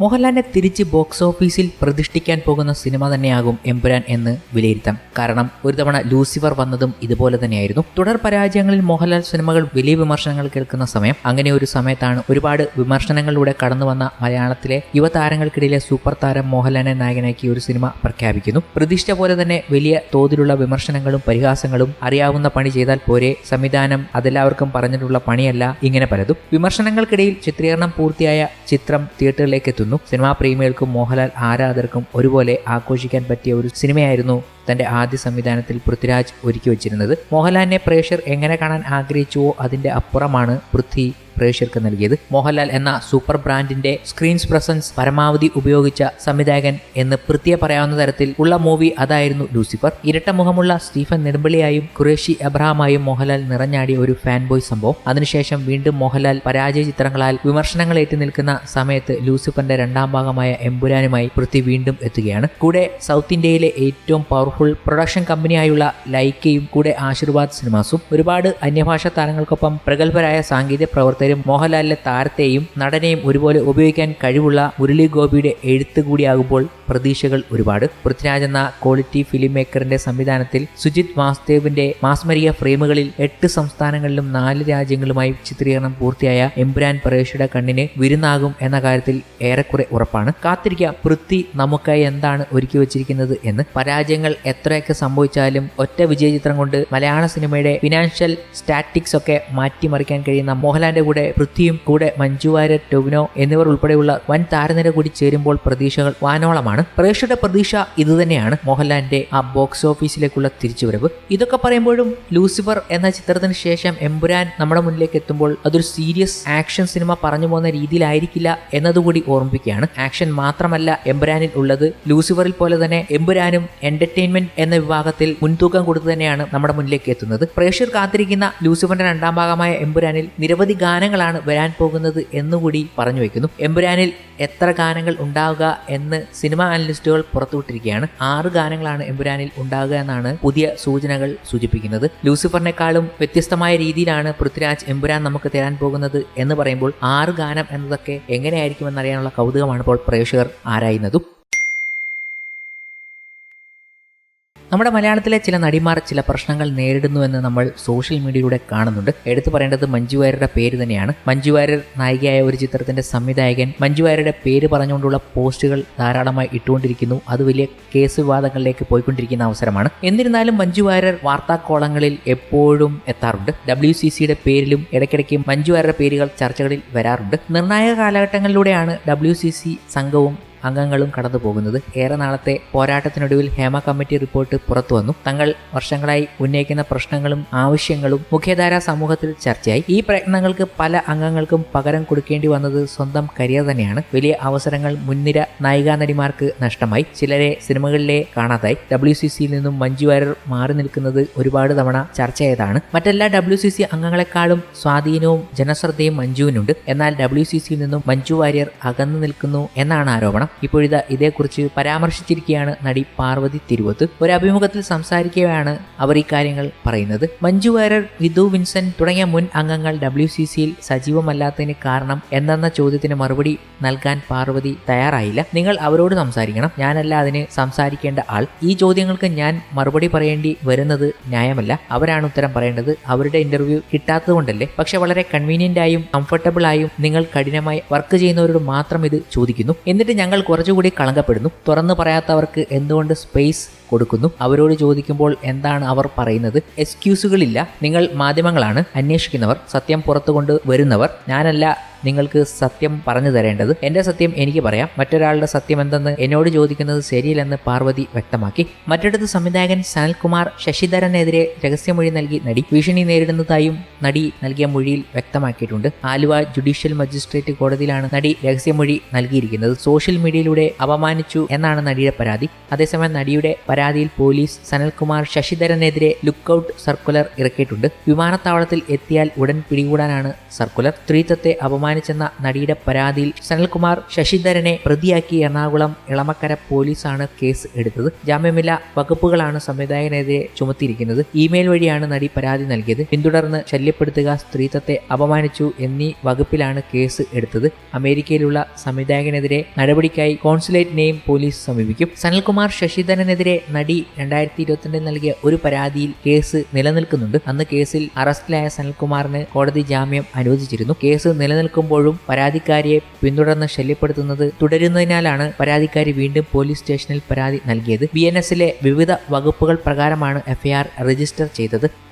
മോഹൻലാലിനെ തിരിച്ച് ബോക്സ് ഓഫീസിൽ പ്രതിഷ്ഠിക്കാൻ പോകുന്ന സിനിമ തന്നെയാകും എമ്പുരാൻ എന്ന് വിലയിരുത്താം. കാരണം ഒരു തവണ ലൂസിഫർ വന്നതും ഇതുപോലെ തന്നെയായിരുന്നു. തുടർ പരാജയങ്ങളിൽ മോഹൻലാൽ സിനിമകൾ വലിയ വിമർശനങ്ങൾ കേൾക്കുന്ന സമയം അങ്ങനെ ഒരു സമയത്താണ് ഒരുപാട് വിമർശനങ്ങളിലൂടെ കടന്നു വന്ന മലയാളത്തിലെ യുവതാരങ്ങൾക്കിടയിലെ സൂപ്പർ താരം മോഹൻലാലിനെ നായകനാക്കി ഒരു സിനിമ പ്രഖ്യാപിക്കുന്നു. പ്രതീക്ഷിച്ച പോലെ തന്നെ വലിയ തോതിലുള്ള വിമർശനങ്ങളും പരിഹാസങ്ങളും അറിയാവുന്ന പണി ചെയ്താൽ പോരെ സംവിധാനം അതെല്ലാവർക്കും പറഞ്ഞിട്ടുള്ള പണിയല്ല ഇങ്ങനെ പലതും. വിമർശനങ്ങൾക്കിടയിൽ ചിത്രീകരണം പൂർത്തിയായ ചിത്രം തിയേറ്ററിലേക്ക് എത്തുന്നു. സിനിമാ പ്രേമികൾക്കും മോഹൻലാൽ ആരാധകർക്കും ഒരുപോലെ ആഘോഷിക്കാൻ പറ്റിയ ഒരു സിനിമയായിരുന്നു തന്റെ ആദ്യ സംവിധാനത്തിൽ പൃഥ്വിരാജ് ഒരുക്കി വച്ചിരുന്നത്. മോഹൻലാലിനെ പ്രേക്ഷകർ എങ്ങനെ കാണാൻ ആഗ്രഹിച്ചുവോ അതിന്റെ അപ്പുറമാണ് പൃഥ്വി പ്രേക്ഷകർക്ക് നൽകിയത്. മോഹൻലാൽ എന്ന സൂപ്പർ ബ്രാൻഡിന്റെ സ്ക്രീൻസ് പ്രസൻസ് പരമാവധി ഉപയോഗിച്ച സംവിധായകൻ എന്ന് പൃഥ്വിയെ പറയാവുന്ന തരത്തിൽ ഉള്ള മൂവി അതായിരുന്നു ലൂസിഫർ. ഇരട്ട മുഖമുള്ള സ്റ്റീഫൻ നെടുമ്പള്ളിയായും ഖുറേഷി എബ്രഹാമായും മോഹൻലാൽ നിറഞ്ഞാടിയ ഒരു ഫാൻ ബോയ് സംഭവം. അതിനുശേഷം വീണ്ടും മോഹൻലാൽ പരാജയ ചിത്രങ്ങളാൽ വിമർശനങ്ങൾ ഏറ്റു നിൽക്കുന്ന സമയത്ത് ലൂസിഫറിന്റെ രണ്ടാം ഭാഗമായ എമ്പുരാനുമായി പൃഥ്വി വീണ്ടും എത്തുകയാണ്. കൂടെ സൗത്ത് ഇന്ത്യയിലെ ഏറ്റവും പവർഫുൾ പ്രൊഡക്ഷൻ കമ്പനിയായുള്ള ലൈക്കയും കൂടെ ആശീർവാദ് സിനിമാസും ഒരുപാട് അന്യഭാഷാ താരങ്ങൾക്കൊപ്പം പ്രഗത്ഭരായ സാങ്കേതിക പ്രവർത്തകരും മോഹൻലാലിലെ താരത്തെയും നടനെയും ഒരുപോലെ ഉപയോഗിക്കാൻ കഴിവുള്ള മുരളി ഗോപിയുടെ എഴുത്ത് കൂടിയാകുമ്പോൾ പ്രതീക്ഷകൾ ഒരുപാട്. പൃഥ്വിരാജ് എന്ന ക്വാളിറ്റി ഫിലിം മേക്കറിന്റെ സംവിധാനത്തിൽ സുജിത് വാസുദേവിന്റെ മാസ്മരിക ഫ്രെയിമുകളിൽ എട്ട് സംസ്ഥാനങ്ങളിലും നാല് രാജ്യങ്ങളുമായി ചിത്രീകരണം പൂർത്തിയായ എംപുരാൻ പരേഷയുടെ കണ്ണിന് വിരുന്നാകും എന്ന കാര്യത്തിൽ ഏറെക്കുറെ ഉറപ്പാണ്. കാത്തിരിക്കാം പൃഥ്വി നമുക്കായി എന്താണ് ഒരുക്കി വച്ചിരിക്കുന്നത് എന്ന്. പരാജയങ്ങൾ എത്രയൊക്കെ സംഭവിച്ചാലും ഒറ്റ വിജയ ചിത്രം കൊണ്ട് മലയാള സിനിമയുടെ ഫിനാൻഷ്യൽ സ്റ്റാറ്റിക്സ് ഒക്കെ മാറ്റിമറിക്കാൻ കഴിയുന്ന മോഹൻലാലിന്റെ കൂടെ പൃഥ്വിയും കൂടെ മഞ്ജു വാര്യർ ടൊവിനോ എന്നിവർ ഉൾപ്പെടെയുള്ള വൻ താരനിര കൂടി ചേരുമ്പോൾ പ്രതീക്ഷകൾ വാനോളമാണ്. പ്രേക്ഷകരുടെ പ്രതീക്ഷ ഇതുതന്നെയാണ് മോഹൻലാലിന്റെ ആ ബോക്സ് ഓഫീസിലേക്കുള്ള തിരിച്ചുവരവ്. ഇതൊക്കെ പറയുമ്പോഴും ലൂസിഫർ എന്ന ചിത്രത്തിന് ശേഷം എമ്പുരാൻ നമ്മുടെ മുന്നിലേക്ക് എത്തുമ്പോൾ അതൊരു സീരിയസ് ആക്ഷൻ സിനിമ പറഞ്ഞു പോകുന്ന രീതിയിലായിരിക്കില്ല എന്നതുകൂടി ഓർമ്മിപ്പിക്കുകയാണ്. ആക്ഷൻ മാത്രമല്ല എമ്പുരാനിൽ ഉള്ളത്. ലൂസിഫറിൽ പോലെ തന്നെ എമ്പുരാനും എന്റർടൈൻമെന്റ് എന്ന വിഭാഗത്തിൽ മുൻതൂക്കം കൊടുത്തു തന്നെയാണ് നമ്മുടെ മുന്നിലേക്ക് എത്തുന്നത്. പ്രേക്ഷകർ കാത്തിരിക്കുന്ന ലൂസിഫറിന്റെ രണ്ടാം ഭാഗമായ എമ്പുരാനിൽ നിരവധി ഗാനങ്ങളാണ് വരാൻ പോകുന്നത് എന്നുകൂടി പറഞ്ഞു വെക്കുന്നു. എമ്പുരാനിൽ എത്ര ഗാനങ്ങൾ ഉണ്ടാവുക എന്ന് സിനിമ അനലിസ്റ്റുകൾ പുറത്തുവിട്ടിരിക്കുകയാണ്. ആറ് ഗാനങ്ങളാണ് എമ്പുരാനിൽ ഉണ്ടാവുക എന്നാണ് പുതിയ സൂചനകൾ സൂചിപ്പിക്കുന്നത്. ലൂസിഫറിനേക്കാളും വ്യത്യസ്തമായ രീതിയിലാണ് പൃഥ്വിരാജ് എമ്പുരാൻ നമുക്ക് തരാൻ പോകുന്നത് എന്ന് പറയുമ്പോൾ ആറ് ഗാനം എന്നതൊക്കെ എങ്ങനെയായിരിക്കുമെന്നറിയാനുള്ള കൗതുകമാണ് ഇപ്പോൾ പ്രേക്ഷകർ ആരായുന്നതും. നമ്മുടെ മലയാളത്തിലെ ചില നടിമാർ ചില പ്രശ്നങ്ങൾ നേരിടുന്നുവെന്ന് നമ്മൾ സോഷ്യൽ മീഡിയയിലൂടെ കാണുന്നുണ്ട്. എടുത്തു പറയേണ്ടത് മഞ്ജു വാര്യരുടെ പേര് തന്നെയാണ്. മഞ്ജു വാര്യർ നായികയായ ഒരു ചിത്രത്തിന്റെ സംവിധായകൻ. മഞ്ജു വാര്യരുടെ പേര് പറഞ്ഞുകൊണ്ടുള്ള പോസ്റ്റുകൾ ധാരാളമായി ഇട്ടുകൊണ്ടിരിക്കുന്നു. അത് വലിയ കേസ് വിവാദങ്ങളിലേക്ക് പോയിക്കൊണ്ടിരിക്കുന്ന അവസരമാണ്. എന്നിരുന്നാലും മഞ്ജു വാര്യർ വാർത്താക്കോളങ്ങളിൽ എപ്പോഴും എത്താറുണ്ട്. ഡബ്ല്യു സി സിയുടെ പേരിലും ഇടയ്ക്കിടയ്ക്ക് മഞ്ജു വാര്യരുടെ പേരുകൾ ചർച്ചകളിൽ വരാറുണ്ട്. നിർണായക കാലഘട്ടങ്ങളിലൂടെയാണ് ഡബ്ല്യു സി സി സംഘവും അംഗങ്ങളും കടന്നു പോകുന്നത്. ഏറെ നാളത്തെ പോരാട്ടത്തിനൊടുവിൽ ഹേമ കമ്മിറ്റി റിപ്പോർട്ട് പുറത്തു വന്നു. തങ്ങൾ വർഷങ്ങളായി ഉന്നയിക്കുന്ന പ്രശ്നങ്ങളും ആവശ്യങ്ങളും മുഖ്യധാരാ സമൂഹത്തിൽ ചർച്ചയായി. ഈ പ്രയത്നങ്ങൾക്ക് പല അംഗങ്ങൾക്കും പകരം കൊടുക്കേണ്ടി വന്നത് സ്വന്തം കരിയർ തന്നെയാണ്. വലിയ അവസരങ്ങൾ മുൻനിര നായികാ നടിമാർക്ക് നഷ്ടമായി. ചിലരെ സിനിമകളിലെ കാണാതായി. ഡബ്ല്യു സി സിയിൽ നിന്നും മഞ്ജു വാര്യർ മാറി നിൽക്കുന്നത് ഒരുപാട് തവണ ചർച്ചയായതാണ്. മറ്റെല്ലാ ഡബ്ല്യു സി സി അംഗങ്ങളെക്കാളും സ്വാധീനവും ജനശ്രദ്ധയും മഞ്ജുവിനുണ്ട്. എന്നാൽ ഡബ്ല്യു സി സിയിൽ നിന്നും മഞ്ജു വാര്യർ അകന്നു നിൽക്കുന്നു എന്നാണ് ആരോപണം. ഇപ്പോഴിതാ ഇതേക്കുറിച്ച് പരാമർശിച്ചിരിക്കുകയാണ് നടി പാർവതി തിരുവത്ത്. ഒരു അഭിമുഖത്തിൽ സംസാരിക്കുകയാണ് അവർ ഈ കാര്യങ്ങൾ പറയുന്നത്. മഞ്ജു വാര്യർ വിധു വിൻസെന്റ് തുടങ്ങിയ മുൻ അംഗങ്ങൾ ഡബ്ല്യു സി സിയിൽ സജീവമല്ലാത്തതിന് കാരണം എന്തെന്ന ചോദ്യത്തിന് മറുപടി നൽകാൻ പാർവതി തയ്യാറായില്ല. നിങ്ങൾ അവരോട് സംസാരിക്കണം. ഞാനല്ല അതിന് സംസാരിക്കേണ്ട ആൾ. ഈ ചോദ്യങ്ങൾക്ക് ഞാൻ മറുപടി പറയേണ്ടി വരുന്നത് ന്യായമല്ല. അവരാണ് ഉത്തരം പറയേണ്ടത്. അവരുടെ ഇന്റർവ്യൂ കിട്ടാത്തത് കൊണ്ടല്ലേ പക്ഷെ വളരെ കൺവീനിയന്റ് ആയും കംഫർട്ടബിൾ ആയും നിങ്ങൾ കഠിനമായി വർക്ക് ചെയ്യുന്നവരോട് മാത്രം ഇത് ചോദിക്കുന്നു. എന്നിട്ട് ഞങ്ങൾ കുറച്ചുകൂടി കളങ്കപ്പെടുന്നു. തുറന്നു പറയാത്തവർക്ക് എന്തുകൊണ്ട് സ്പേസ് കൊടുക്കുന്നു. അവരോട് ചോദിക്കുമ്പോൾ എന്താണ് അവർ പറയുന്നത്? എക്സ്ക്യൂസുകളില്ല. നിങ്ങൾ മാധ്യമങ്ങളാണ്. അന്വേഷിക്കുന്നവർ സത്യം പുറത്തു കൊണ്ട് വരുന്നവർ. ഞാനല്ല നിങ്ങൾക്ക് സത്യം പറഞ്ഞു തരേണ്ടത്. എന്റെ സത്യം എനിക്ക് പറയാം. മറ്റൊരാളുടെ സത്യം എന്തെന്ന് എന്നോട് ചോദിക്കുന്നത് ശരിയല്ലെന്ന് പാർവതി വ്യക്തമാക്കി. മറ്റിടത്ത് സംവിധായകൻ സനൽകുമാർ ശശിധരനെതിരെ രഹസ്യമൊഴി നൽകി നടി ഭീഷണി നേരിടുന്നതായും നടി നൽകിയ മൊഴിയിൽ വ്യക്തമാക്കിയിട്ടുണ്ട്. ആലുവ ജുഡീഷ്യൽ മജിസ്ട്രേറ്റ് കോടതിയിലാണ് നടി രഹസ്യമൊഴി നൽകിയിരിക്കുന്നത്. സോഷ്യൽ മീഡിയയിലൂടെ അപമാനിച്ചു എന്നാണ് നടിയുടെ പരാതി. അതേസമയം നടിയുടെ പരാതിയിൽ പോലീസ് സനൽകുമാർ ശശിധരനെതിരെ ലുക്കൌട്ട് സർക്കുലർ ഇറക്കിയിട്ടുണ്ട്. വിമാനത്താവളത്തിൽ എത്തിയാൽ ഉടൻ പിടികൂടാനാണ് സർക്കുലർ. സ്ത്രീത്വത്തെ അപമാനിച്ചു അപമാനിച്ചെന്ന നടിയുടെ പരാതിയിൽ സനൽകുമാർ ശശിധരനെ പ്രതിയാക്കി എറണാകുളം ഇളമക്കര പോലീസാണ് കേസ് എടുത്തത്. ജാമ്യമില്ല വകുപ്പുകളാണ് സംവിധായകനെതിരെ ചുമത്തിയിരിക്കുന്നത്. ഇമെയിൽ വഴിയാണ് നടി പരാതി നൽകിയത്. പിന്തുടർന്ന് ശല്യപ്പെടുത്തുക സ്ത്രീത്വത്തെ അപമാനിച്ചു എന്നീ വകുപ്പിലാണ് കേസ് എടുത്തത്. അമേരിക്കയിലുള്ള സംവിധായകനെതിരെ നടപടിക്കായി കോൺസുലേറ്റിനെയും പോലീസ് സമീപിക്കും. സനൽകുമാർ ശശിധരനെതിരെ നടി രണ്ടായിരത്തി ഇരുപത്തിരണ്ടിൽ നൽകിയ ഒരു പരാതിയിൽ കേസ് നിലനിൽക്കുന്നുണ്ട്. അന്ന് കേസിൽ അറസ്റ്റിലായ സനൽകുമാറിന് കോടതി ജാമ്യം അനുവദിച്ചിരുന്നു. കേസ് നിലനിൽക്കുമ്പോഴും പരാതിക്കാരിയെ പിന്തുടർന്ന് ശല്യപ്പെടുത്തുന്നത് തുടരുന്നതിനാലാണ് പരാതിക്കാരി വീണ്ടും പോലീസ് സ്റ്റേഷനിൽ പരാതി നൽകിയത്. ബി വിവിധ വകുപ്പുകൾ പ്രകാരമാണ് എഫ്ഐആർ രജിസ്റ്റർ ചെയ്തത്.